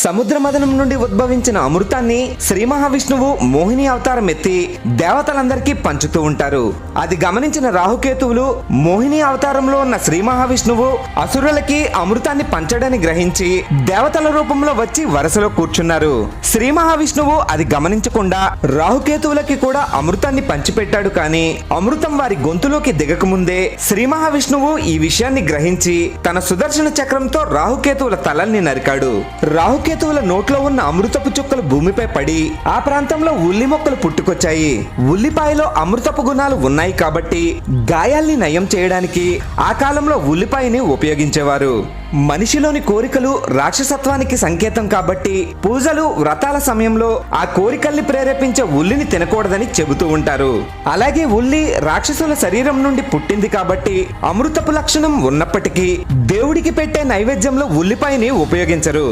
సముద్ర మదనం నుండి ఉద్భవించిన అమృతాన్ని శ్రీ మహావిష్ణువు మోహిని అవతారం ఎత్తి దేవతలందరికీ పంచుతూ ఉంటారు. అది గమనించిన రాహుకేతువులు మోహిని అవతారంలో ఉన్న శ్రీ మహావిష్ణువు అసురులకి అమృతాన్ని పంచడాన్ని గ్రహించి దేవతల రూపంలో వచ్చి వరుసలో కూర్చున్నారు. శ్రీ మహావిష్ణువు అది గమనించకుండా రాహుకేతువులకి కూడా అమృతాన్ని పంచిపెట్టాడు కానీ అమృతం వారి గొంతులోకి దిగకముందే శ్రీ మహావిష్ణువు ఈ విషయాన్ని గ్రహించి తన సుదర్శన చక్రంతో రాహుకేతువుల తలల్ని నరికాడు. రాహుకే రాహుకేతువుల నోట్లో ఉన్న అమృతపు చుక్కలు భూమిపై పడి ఆ ప్రాంతంలో ఉల్లి మొక్కలు పుట్టుకొచ్చాయి. ఉల్లిపాయలో అమృతపు గుణాలు ఉన్నాయి కాబట్టి గాయాల్ని నయం చేయడానికి ఆ కాలంలో ఉల్లిపాయని ఉపయోగించేవారు. మనిషిలోని కోరికలు రాక్షసత్వానికి సంకేతం కాబట్టి పూజలు వ్రతాల సమయంలో ఆ కోరికల్ని ప్రేరేపించే ఉల్లిని తినకూడదని చెబుతూ ఉంటారు. అలాగే ఉల్లి రాక్షసుల శరీరం నుండి పుట్టింది కాబట్టి అమృతపు లక్షణం ఉన్నప్పటికీ దేవుడికి పెట్టే నైవేద్యంలో ఉల్లిపాయని ఉపయోగించరు.